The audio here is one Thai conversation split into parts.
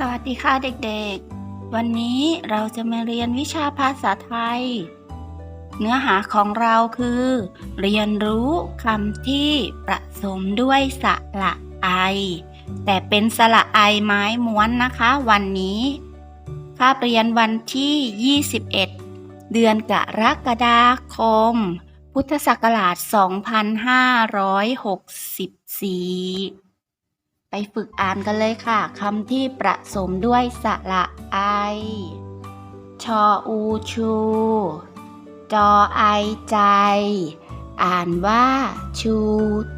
สวัสดีค่ะเด็กๆ วันนี้เราจะมาเรียนวิชาภาษาไทย เนื้อหาของเราคือ เรียนรู้คำที่ประสมด้วยสระไอ แต่เป็นสระไอไม้ม้วนนะคะ วันนี้คาบเรียนวันที่ 21 เดือนกรกฎาคม พุทธศักราช 2564 ไปฝึกอ่านกันเลยค่ะคำที่ประสมด้วยสระไอ ชออูชู จอไอใจ อ่านว่า ชู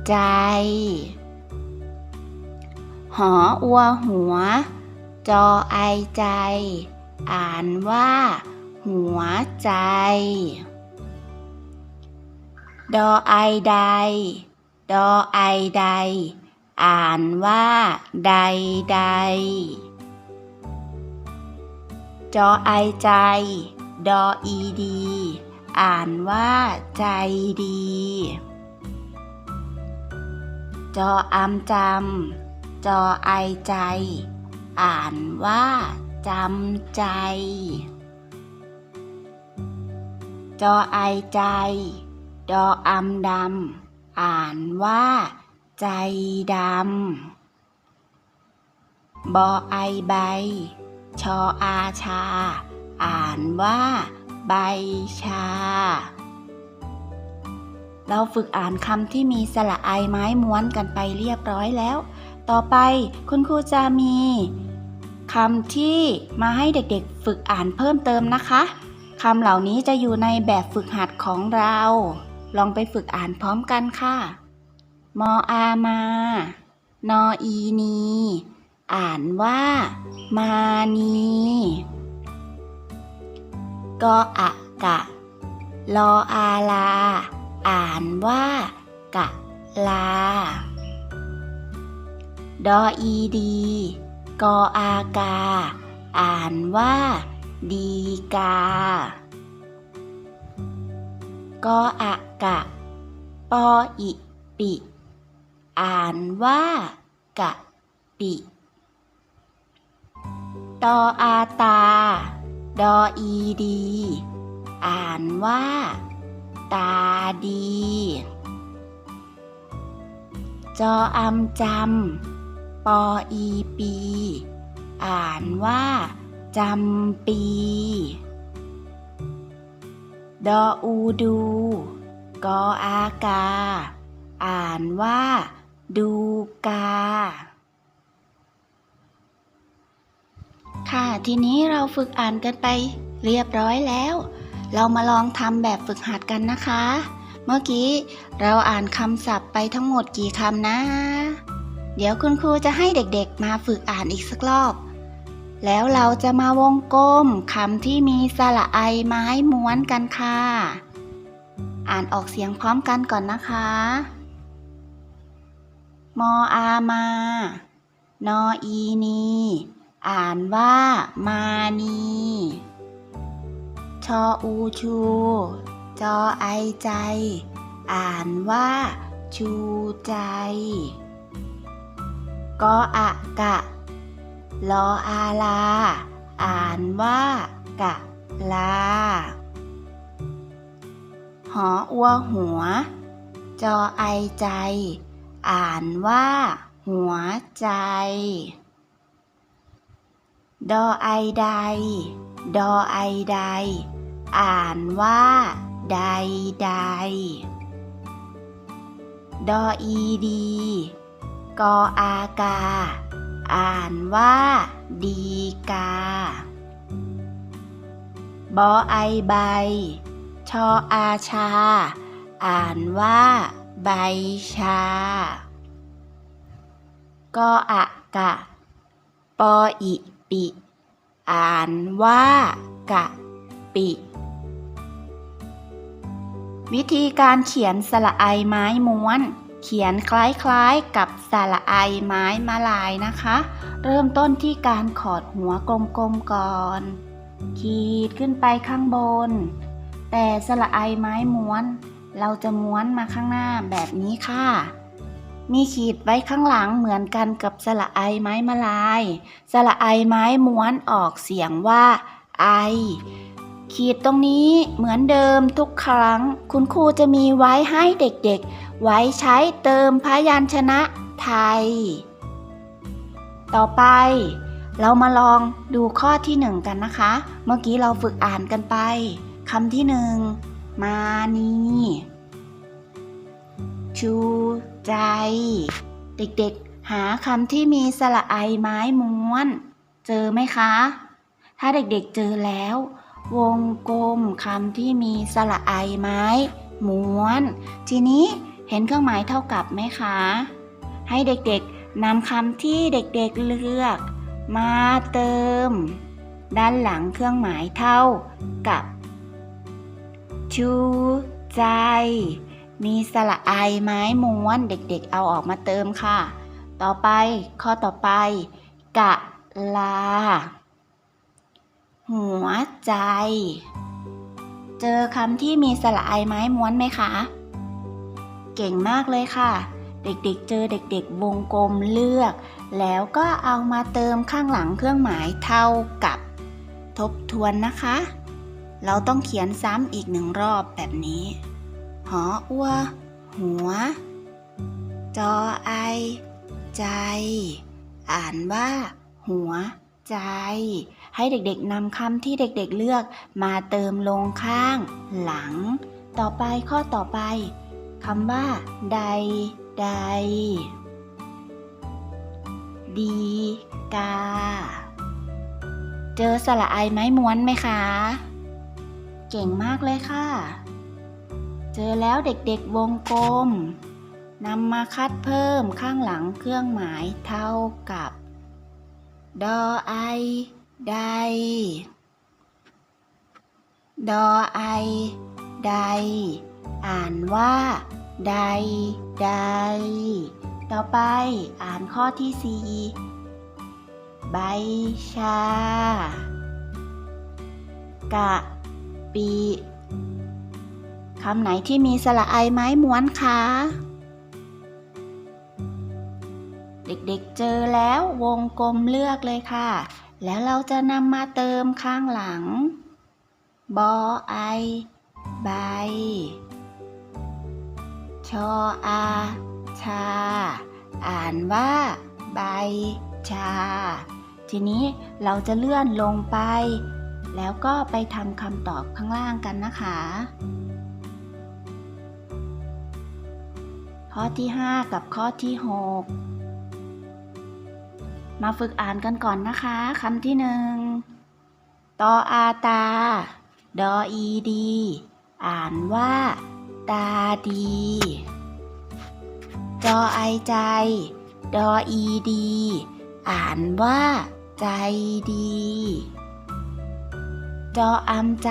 ใจ หออัวหัว จอไอใจ อ่านว่า หัวใจ ดอไอใด ดอไอใด อ่านว่าใดใดจอไอใจ ดออีดี อ่านว่าใจดี จออำจำ จอไอใจ อ่านว่าจำใจ จอไอใจ ดออำดำ อ่านว่า ใจดำ บอไอใบ ชออาชา อ่านว่าใบชา เราฝึกอ่านคำที่มีสระไอไม้ม้วนกันไปเรียบร้อยแล้ว ต่อไปคุณครูจะมีคำที่มาให้เด็กๆ ฝึกอ่านเพิ่มเติมนะคะคำเหล่านี้จะอยู่ในแบบฝึกหัดของเรา ลองไปฝึกอ่านพร้อมกันค่ะ มออามา นออีนี อ่านว่า มานีกออะกะ ลออาลา อ่านว่า กะลา ดออีดี กออากา อ่านว่า ดีกากออะกะ ปออิปิ อ่านว่ากะปิ ตออาตา ดออีดี อ่านว่า ตาดี จออำจำ ปออีปี อ่านว่าจำปี ดออูดู กออากา อ่านว่า ดูกา ค่ะทีนี้เราฝึกอ่านกันไปเรียบร้อยแล้ว เรามาลองทำแบบฝึกหัดกันนะคะ เมื่อกี้เราอ่านคำศัพท์ไปทั้งหมดกี่คำนะ เดี๋ยวคุณครูจะให้เด็กๆ มาฝึกอ่านอีกสักรอบ แล้วเราจะมาวงกลมคำที่มีสระไอไม้ม้วนกันค่ะ อ่านออกเสียงพร้อมกันก่อนนะคะ มออา มา นออีนี อ่านว่ามานี ชออูชู จอไอใจ อ่านว่า ชูใจ กออะกะ ลออาลา อ่านว่า กะลา หออัวหัว จอไอใจ อ่านว่า หัวใจ ดอไอใด ดอไอใด อ่านว่า ใดใด ดออีดี กออากา อ่านว่า ดีกา บอไอใบ ชออาชา อ่านว่าใบชา กออะกะ ปออิปิ อ่านว่ากะ ปิ วิธีการเขียนสระไอไม้ม้วน เขียนคล้ายๆกับสระไอไม้มาลายนะคะ เริ่มต้นที่การขอดหัวกลมๆก่อน ขีดขึ้นไปข้างบน แต่สระไอไม้ม้วน เราจะม้วนมาข้างหน้าแบบนี้ค่ะ มีขีดไว้ข้างหลังเหมือนกันกับสระไอไม้มาลาย สระไอไม้ม้วนออกเสียงว่า ไอ ขีดตรงนี้เหมือนเดิมทุกครั้ง คุณครูจะมีไว้ให้เด็กๆ ไว้ใช้เติมพยัญชนะไทย ต่อไป เรามาลองดูข้อที่หนึ่งกันนะคะ เมื่อกี้เราฝึกอ่านกันไปคำที่หนึ่งมานีชู ใจ เด็กๆ หาคำที่มีสระไอไม้ม้วน เจอไหมคะ ถ้าเด็กๆเจอแล้ว วงกลมคำที่มีสระไอไม้ม้วน ทีนี้เห็นเครื่องหมายเท่ากับไหมคะ ให้เด็กๆนำคำที่เด็กๆเลือก มาเติม ด้านหลังเครื่องหมายเท่ากับชูใจ มีสระไอไม้ม้วนเด็กๆ เอาออกมาเติมค่ะ ต่อไปข้อต่อไป กะลา หัวใจ เจอคำที่มีสระไอไม้ม้วนไหมคะ เก่งมากเลยค่ะ เด็กๆ เจอเด็กๆ วงกลมเลือก แล้วก็เอามาเติมข้างหลังเครื่องหมายเท่ากับ ทบทวนนะคะ เราต้องเขียนซ้ำอีกหนึ่งรอบแบบนี้ หออัว หัว จอไอ ใจ อ่านว่า หัว ใจ ให้เด็กๆนำคำที่เด็กๆเลือกมาเติมลงข้าง หลัง ต่อไปข้อต่อไปคำว่า ใด ใด ดีกา เจอสระไอไม้ม้วนไหมคะ เก่งมากเลยค่ะ จอแล้วเด็กๆวงกลมนำมาคัดเพิ่มข้างหลังเครื่องหมายเท่ากับ ดอไอใดดอไอใดอ่านว่าใดใดต่อไปอ่านข้อที่สี่ใบชากะปี คำไหนที่มีสระไอไม้ม้วนคะ เด็กๆเจอแล้ววงกลมเลือกเลยค่ะ แล้วเราจะนำมาเติมข้างหลัง บอไอ ใบ ชออา ชา อ่านว่า ใบ ชา ทีนี้เราจะเลื่อนลงไปแล้วก็ไปทำคำตอบข้างล่างกันนะคะ ข้อที่ 5 กับข้อที่ 6 มาฝึกอ่านกันก่อนนะคะคำที่หนึ่งตออาตา ดออีดี อ่านว่า ตาดี จอไอใจ ดออีดี อ่านว่า ใจดี จออำจ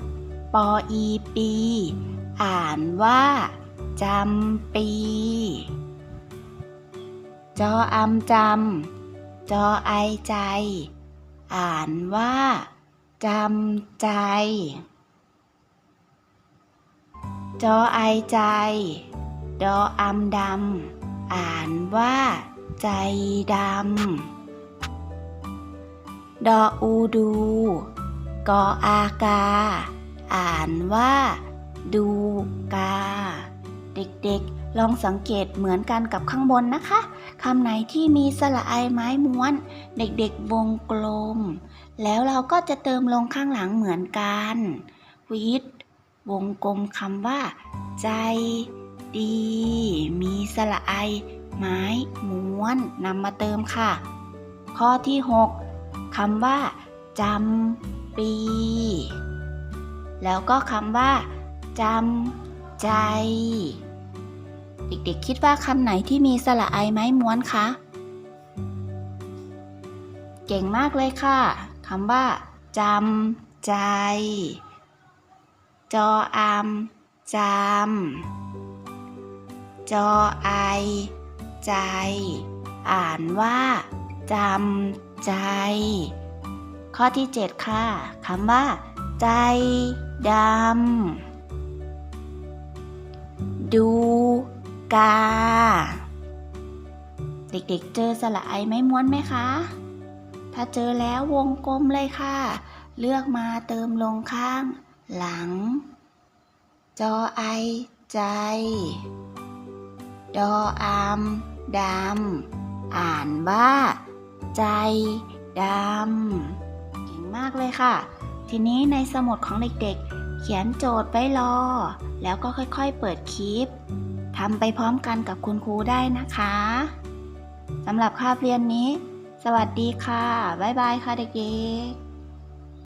ำปออีปี อ่านว่า จำปี จออำจำ จอไอใจ อ่านว่าจำใจ จอไอใจ ดออำดำ อ่านว่าใจดำ ดออูดู กออากา อ่านว่าดูกา เด็กๆ ลองสังเกตเหมือนกันกับข้างบนนะคะคำไหนที่มีสระไอไม้ม้วน เด็กๆวงกลม แล้วเราก็จะเติมลงข้างหลังเหมือนกันวิทวงกลมคำว่า ใจดี มีสระไอ ไม้ม้วนนำมาเติมค่ะ ข้อที่ 6คำว่าจำปี แล้วก็คำว่าจำใจ เด็กๆ คิดว่าคำไหนที่มีสระไอไม้ม้วนคะ เก่งมากเลยค่ะคำว่าจำใจ จออามจำจอไอ ใจ อ่านว่าจำใจ ข้อที่ 7 ค่ะคำว่า ใจดำดู กา เด็กๆ เจอสระไอไม้ม้วนไหมคะ ถ้าเจอแล้ววงกลมเลยค่ะ เลือกมาเติมลงข้าง หลัง จอไอ ใจ ดออามดำ อ่านว่า ใจดำเก่งมากเลยค่ะ ทีนี้ในสมุดของเด็กๆ เขียนโจทย์ไว้รอ แล้วก็ค่อยๆ เปิดคลิป ทำไปพร้อมกันกับคุณครูได้นะคะสำหรับคาบเรียนนี้ สวัสดีค่ะ บ๊ายบายค่ะเด็กๆ